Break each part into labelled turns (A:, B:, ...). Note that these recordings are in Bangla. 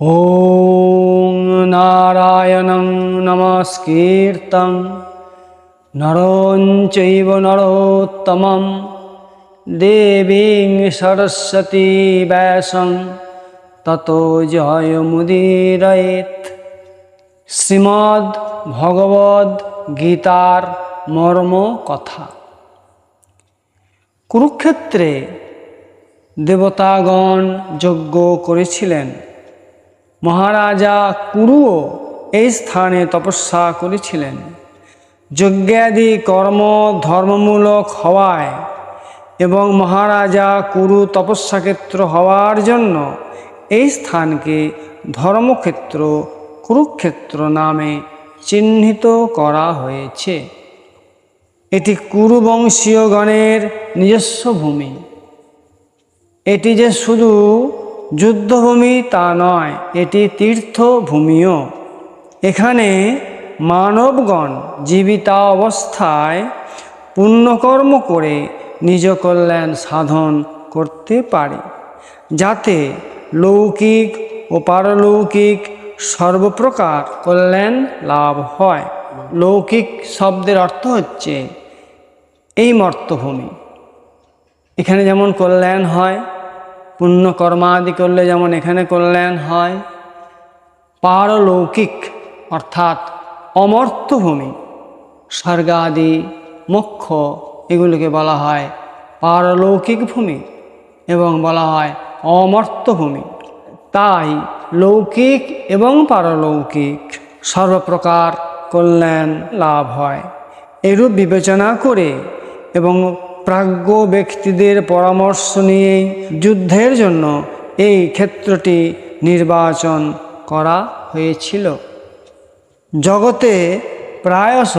A: ॐ नारायणं नमस्कीर्तं नरं चैव नरोत्तमं देवीं सरस्वती व्यासं ততো জয়মুদীরয়েত শ্রীমদ্ ভগবদ গীতার মর্ম কথা কুরুক্ষেত্রে দেবতাগণ যজ্ঞ করেছিলেন মহারাজা কুরুও এই স্থানে তপস্যা করেছিলেন। যজ্ঞাদি কর্ম ধর্মমূলক হওয়ায় এবং মহারাজা কুরু তপস্যাক্ষেত্র হওয়ার জন্য এই স্থানকে ধর্মক্ষেত্র কুরুক্ষেত্র নামে চিহ্নিত করা হয়েছে। এটি কুরুবংশীয়গণের নিজস্ব ভূমি। এটি যে শুধু যুদ্ধভূমি তা নয়, এটি তীর্থভূমিও। এখানে মানবগণ জীবিতা অবস্থায় পুণ্যকর্ম করে নিজ কল্যাণ সাধন করতে পারে, যাতে লৌকিক ও পারলৌকিক সর্বপ্রকার কল্যাণ লাভ হয়। লৌকিক শব্দের অর্থ হচ্ছে এই মর্তভূমি। এখানে যেমন কল্যাণ হয় পুণ্য কর্মাদি করলে যেমন এখানে কল্যাণ হয়, পারলৌকিক, অর্থাৎ অমর্তভূমি স্বর্গাদি, মোক্ষ, এগুলোকে বলা হয় পারলৌকিক ভূমি এবং বলা হয় অমর্ত ভূমি তাই লৌকিক এবং পারলৌকিক সর্বপ্রকার কল্যাণ লাভ হয়। এরূপ বিবেচনা করে এবং প্রাজ্ঞ ব্যক্তিদের পরামর্শ নিয়েই যুদ্ধের জন্য এই ক্ষেত্রটি নির্বাচন করা হয়েছিল। জগতে প্রায়শ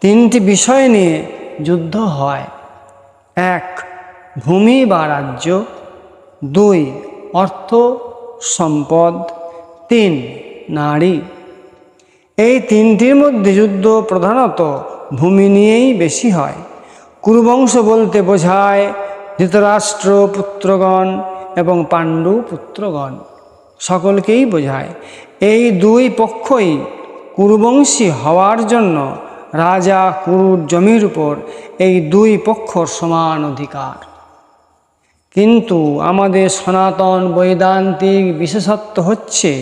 A: তিনটি বিষয় নিয়ে যুদ্ধ হয়। এক, ভূমি বা রাজ্য। দুই, অর্থ, সম্পদ। তিন, নারী। এই তিনটির মধ্যে যুদ্ধ প্রধানত ভূমি নিয়েই বেশি হয়। কুরুবংশ বলতে বোঝায় ধৃতরাষ্ট্র পুত্রগণ এবং পাণ্ডু পুত্রগণ সকলকেই বোঝায়। এই দুই পক্ষই কুরুবংশী হওয়ার জন্য রাজা কুরুর জমির উপর এই দুই পক্ষর সমান অধিকার। কিন্তু আমাদের সনাতন বৈদান্তিক বিশেষত্ব হচ্ছে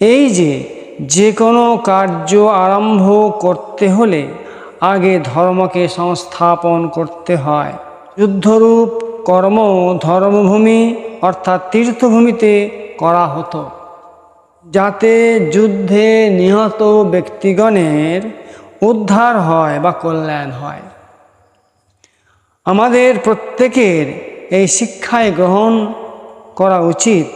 A: এই যে যে কোনো কার্য আরম্ভ করতে হলে আগে ধর্মকে সংস্থাপন করতে হয়। যুদ্ধরূপ কর্ম ধর্মভূমি অর্থাৎ তীর্থভূমিতে করা হতো। যাতে যুদ্ধে নিহত ব্যক্তিগণের উদ্ধার হয় বা কল্যাণ হয়। আমাদের প্রত্যেকের এই শিক্ষায় গ্রহণ করা উচিত।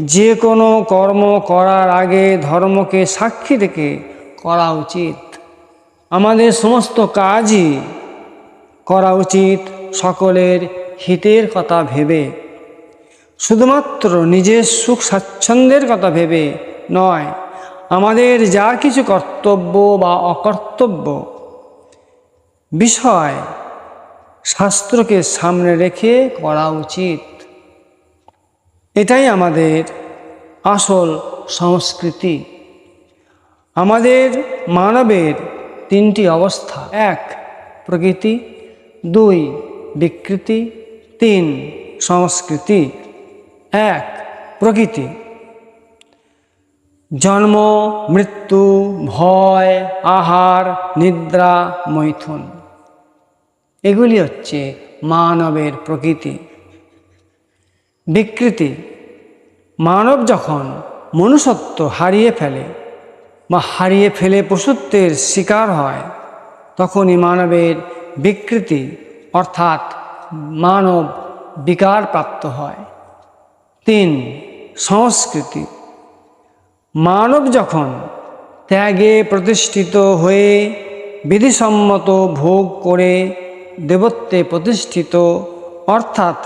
A: যে কোনো কর্ম করার আগে ধর্মকে সাক্ষী থেকে করা উচিত। আমাদের সমস্ত কাজই করা উচিত সকলের হিতের কথা ভেবে। শুধুমাত্র নিজের সুখ স্বাচ্ছন্দ্যের কথা ভেবে নয়, আমাদের যা কিছু কর্তব্য বা অকর্তব্য বিষয় শাস্ত্রকে সামনে রেখে করা উচিত। এটাই আমাদের আসল সংস্কৃতি। আমাদের মানবের তিনটি অবস্থা। এক, প্রকৃতি। দুই, বিকৃতি। তিন, সংস্কৃতি। এক, প্রকৃতি। জন্ম, মৃত্যু, ভয়, আহার, নিদ্রা, মৈথুন। এগুলি হচ্ছে মানবের প্রকৃতি। বিকৃতি। মানব যখন মনুষ্যত্ব হারিয়ে ফেলে বা হারিয়ে ফেলে পশুত্বের শিকার হয়, তখনই মানবের বিকৃতি অর্থাৎ মানব বিকার প্রাপ্ত হয়। তিন, সংস্কৃতি। মানব যখন ত্যাগে প্রতিষ্ঠিত হয়ে বিধিসম্মত ভোগ করে দেবত্বে প্রতিষ্ঠিত, অর্থাৎ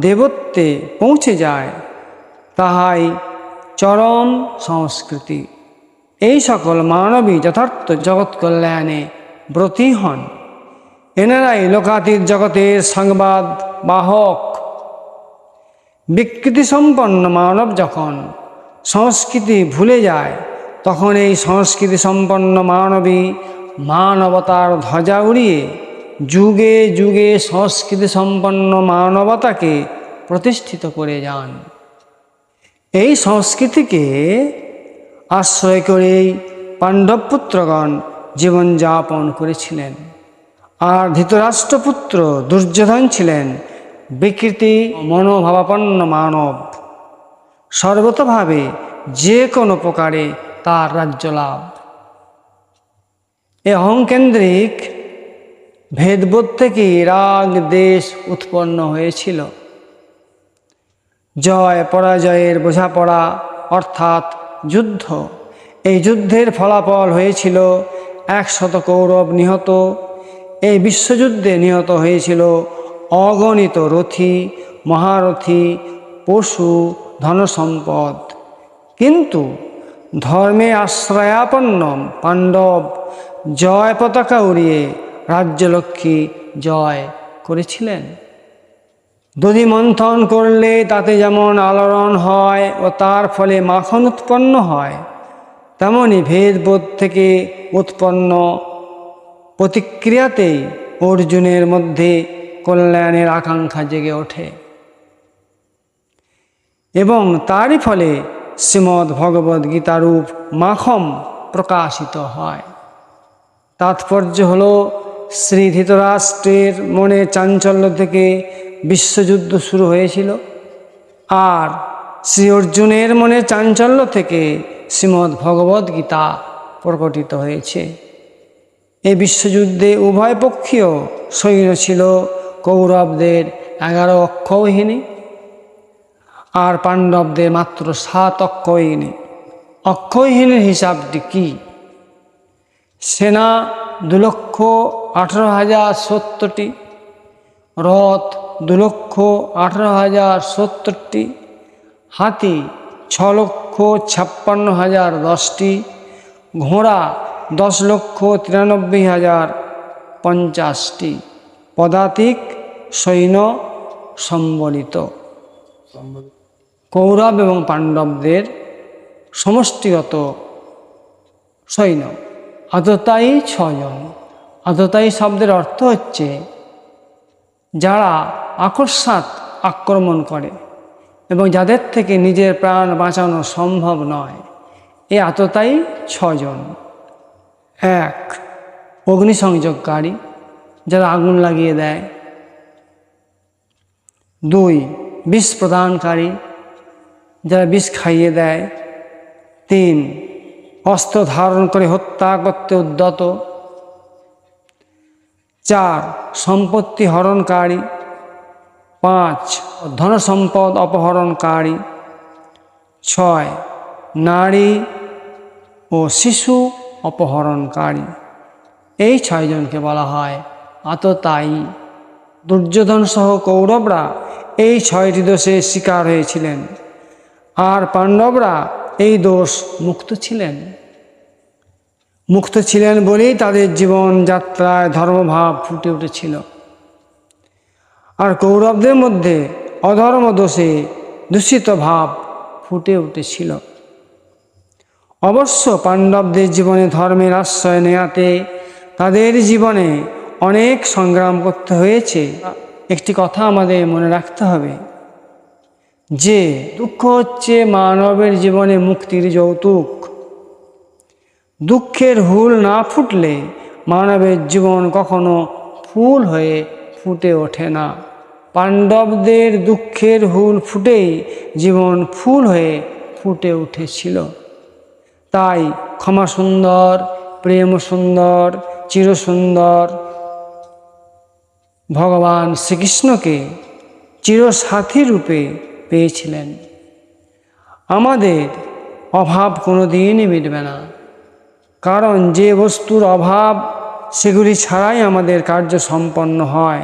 A: দেবত্বে পৌঁছে যায়, তাহাই চরম সংস্কৃতি। এই সকল মানবী যথার্থ জগৎ কল্যাণে ব্রতী হন। এনারাই লোকাতীত জগতের সংবাদ বাহক। বিকৃতি সম্পন্ন মানব যখন সংস্কৃতি ভুলে যায়, তখন এই সংস্কৃতি সম্পন্ন মানবী মানবতার ধ্বজা উড়িয়ে যুগে যুগে সংস্কৃতি সম্পন্ন মানবতাকে প্রতিষ্ঠিত করে যান। এই সংস্কৃতিকে আশ্রয় করেই পাণ্ডবপুত্রগণ জীবনযাপন করেছিলেন। আর ধৃতরাষ্ট্রপুত্র দুর্যোধন ছিলেন বিকৃতি মনোভাবাপন্ন মানব। সর্বতভাবে যে কোনো প্রকারে তার রাজ্য লাভ। এ অহংকেন্দ্রিক ভেদবোধ থেকে রাগ দেশ উৎপন্ন হয়েছিল। জয় পরাজয়ের বোঝাপড়া অর্থাৎ যুদ্ধ। এই যুদ্ধের ফলাফল হয়েছিল একশত কৌরব নিহত। এই বিশ্বযুদ্ধে নিহত হয়েছিল অগণিত রথী, মহারথী, পশু, ধনসম্পদ। কিন্তু ধর্মে আশ্রয়াপন্ন পাণ্ডব জয় পতাকা উড়িয়ে রাজ্যলক্ষ্মী জয় করেছিলেন। দধি মন্থন করলে তাতে যেমন আলোড়ন হয় ও তার ফলে মাখন উৎপন্ন হয়, তেমনি ভেদবোধ থেকে উৎপন্ন প্রতিক্রিয়াতেই অর্জুনের মধ্যে কল্যাণের আকাঙ্ক্ষা জেগে ওঠে। এবং তারই ফলে শ্রীমদ্ ভগবদ্ গীতারূপ মাখম প্রকাশিত হয়। তাৎপর্য হল শ্রী ধৃতরাষ্ট্রের মনে চাঞ্চল্য থেকে বিশ্বযুদ্ধ শুরু হয়েছিল। আর শ্রী অর্জুনের মনে চাঞ্চল্য থেকে শ্রীমদ্ ভগবদ্ গীতা প্রকটিত হয়েছে। এই বিশ্বযুদ্ধে উভয় পক্ষীয় সৈন্য ছিল কৌরবদের এগারো অক্ষৌহিনী আর পাণ্ডবদের মাত্র সাত অক্ষয়হীনী অক্ষয়হীনের হিসাবটি কি? সেনা দু লক্ষ আঠারো হাজার সত্তরটি, রথ দু লক্ষ আঠারো হাজার সত্তরটি, হাতি ছ লক্ষ ছাপ্পান্ন হাজার দশটি, ঘোড়া দশ লক্ষ তিরানব্বই হাজার পঞ্চাশটি পদাতিক সৈন্য সম্বলিত। কৌরব এবং পাণ্ডবদের সমষ্টিগত সৈন্য। আততায়ী ছজন আততায়ী শব্দের অর্থ হচ্ছে যারা আকস্মাত আক্রমণ করে এবং যাদের থেকে নিজের প্রাণ বাঁচানো সম্ভব নয়, এ আততায়ী ছজন এক, অগ্নিসংযোগকারী, যারা আগুন লাগিয়ে দেয়। দুই, বিষ প্রদানকারী, যারা বিষ খাইয়ে দেয়। তিন, অস্ত্র ধারণ করে হত্যা করতে উদ্যত। চার, সম্পত্তি হরণকারী। পাঁচ, ধনসম্পদ অপহরণকারী। ছয়, নারী ও শিশু অপহরণকারী। এই ছয়জনকে বলা হয় আততায়ী। দুর্যোধন সহ কৌরবরা এই ছয়টি দোষে শিকার হয়েছিলেন। আর পাণ্ডবরা এই দোষ মুক্ত ছিলেন। মুক্ত ছিলেন বলেই তাদের জীবন, যাত্রায় ধর্মভাব ফুটে উঠেছিল। আর কৌরবদের মধ্যে অধর্ম দোষে দূষিত ভাব ফুটে উঠেছিল। অবশ্য পাণ্ডবদের জীবনে ধর্মের আশ্রয় নেয়াতে তাদের জীবনে অনেক সংগ্রাম করতে হয়েছে। একটি কথা আমাদের মনে রাখতে হবে, যে দুঃখ হচ্ছে মানবের জীবনে মুক্তির যৌতুক। দুঃখের হুল না ফুটলে মানবের জীবন কখনো ফুল হয়ে ফুটে ওঠে না। পাণ্ডবদের দুঃখের হুল ফুটেই জীবন ফুল হয়ে ফুটে উঠেছিল। তাই ক্ষমা সুন্দর প্রেম সুন্দর চিরসুন্দর ভগবান শ্রীকৃষ্ণকে চিরসাথী রূপে পেয়েছিলেন। আমাদের অভাব কোনো দিনই মিটবে না। কারণ যে বস্তুর অভাব, সেগুলি ছাড়াই আমাদের কার্য সম্পন্ন হয়।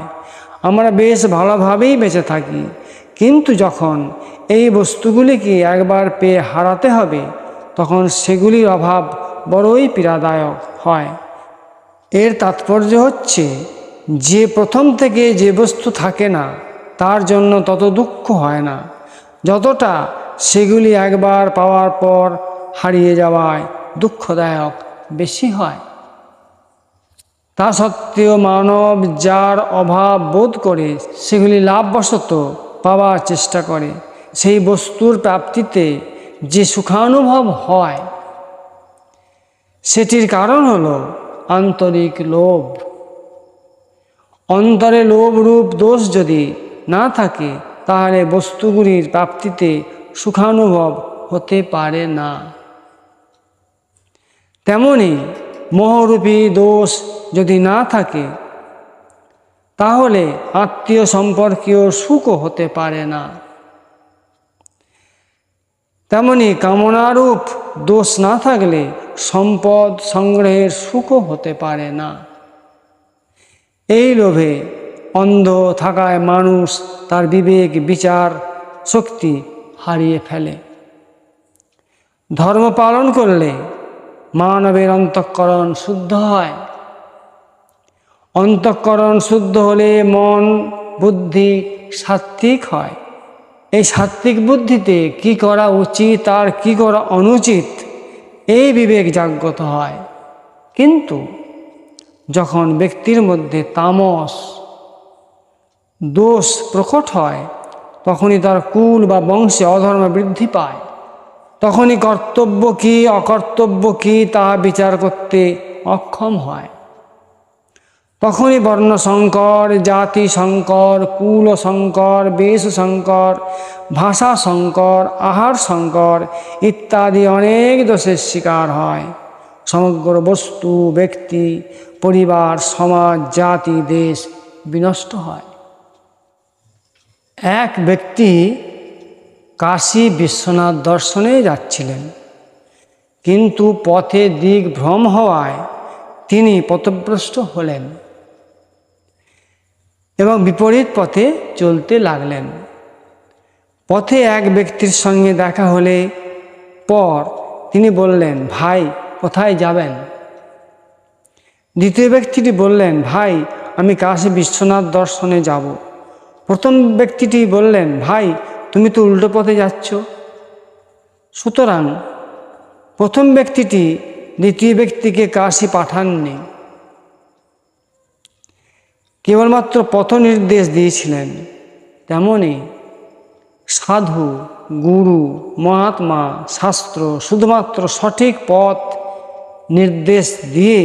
A: আমরা বেশ ভালোভাবেই বেঁচে থাকি। কিন্তু যখন এই বস্তুগুলিকে একবার পেয়ে হারাতে হবে, তখন সেগুলির অভাব বড়ই পীড়াদায়ক হয়। এর তাৎপর্য হচ্ছে, যে প্রথম থেকে যে বস্তু থাকে না, তার জন্য তত দুঃখ হয় না। যতটা সেগুলি একবার পাওয়ার পর হারিয়ে যাওয়ায় দুঃখদায়ক। বেশি হয়। তা সত্ত্বেও মানব যার অভাব বোধ করে সেগুলি লাভবশত পাওয়ার চেষ্টা করে। সেই বস্তুর প্রাপ্তিতে যে সুখানুভব হয়, সেটির কারণ হল আন্তরিক লোভ। অন্তরে লোভ রূপ দোষ যদি না থাকে, তাহলে বস্তুগুলির প্রাপ্তিতে সুখানুভব হতে পারে না। তেমনি মোহরূপী দোষ যদি না থাকে, তাহলে আত্মীয় সম্পর্কীয় সুখও হতে পারে না। তেমনি কামনারূপ দোষ না থাকলে সম্পদ সংগ্রহের সুখও হতে পারে না। এই লোভে অন্ধ থাকায় মানুষ তার বিবেক, বিচার, শক্তি হারিয়ে ফেলে। ধর্ম পালন করলে মানবের অন্তঃকরণ শুদ্ধ হয়। অন্তঃকরণ শুদ্ধ হলে মন, বুদ্ধি সাত্ত্বিক হয়। এই সাত্ত্বিক বুদ্ধিতে কি করা উচিত আর কি করা অনুচিত, এই বিবেক জাগ্রত হয়। কিন্তু যখন ব্যক্তির মধ্যে তামস, দোষ প্রকট হয়, তখনই তার কুল বা বংশে অধর্ম বৃদ্ধি পায়। তখনই কর্তব্য কি, অকর্তব্য কি, তা বিচার করতে অক্ষম হয়। তখনই বর্ণ জাতি সংকর কুল সংকর বেশ সংকর ভাষা সংকর আহার সংকর ইত্যাদি অনেক দোষের শিকার হয়। সমগ্র বস্তু, ব্যক্তি, পরিবার, সমাজ, জাতি, দেশ বিনষ্ট হয়। এক ব্যক্তি কাশী বিশ্বনাথ দর্শনে যাচ্ছিলেন। কিন্তু পথে দিক ভ্রম হওয়ায় তিনি পথভ্রষ্ট হলেন এবং বিপরীত পথে চলতে লাগলেন। পথে এক ব্যক্তির সঙ্গে দেখা হলে পর তিনি বললেন, ভাই, কোথায় যাবেন? দ্বিতীয় ব্যক্তিটি বললেন, ভাই, আমি কাশী বিশ্বনাথ দর্শনে যাব। প্রথম ব্যক্তিটি বললেন, ভাই তুমি তো উল্টো পথে যাচ্ছ। সুতরাং প্রথম ব্যক্তিটি দ্বিতীয় ব্যক্তিকে কাশি পাঠাননি। কেবলমাত্র পথ নির্দেশ দিয়েছিলেন, তেমনি সাধু, গুরু, মহাত্মা, শাস্ত্র শুধুমাত্র সঠিক পথ নির্দেশ দিয়ে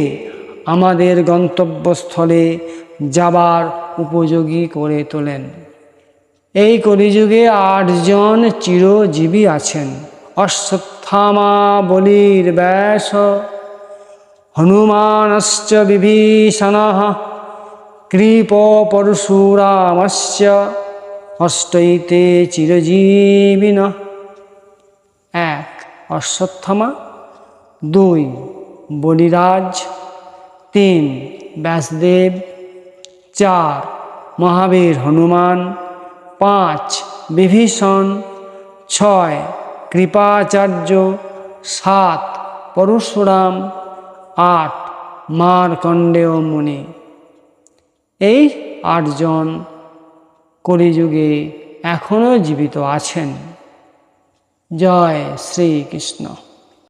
A: আমাদের গন্তব্যস্থলে যাবার উপযোগী করে তোলেন। এই কলিযুগে আটজন চিরজীবী আছেন। অশ্বত্থামা বলির ব্যাস। হনুমানশ্চ বিভীষণ কৃপ পরশুরামস্য অষ্টৈতে চিরজীবিন। এক, অশ্বত্থামা। দুই, বলিরাজ। তিন, ব্যাসদেব। চার, মহাবীর হনুমান। পাঁচ, বিভীষণ ছয়, কৃপাচার্য সাত, পরশুরাম আট, মারকণ্ডেয় মুনি। এই আটজন কলিযুগে এখনও জীবিত আছেন। জয় শ্রীকৃষ্ণ।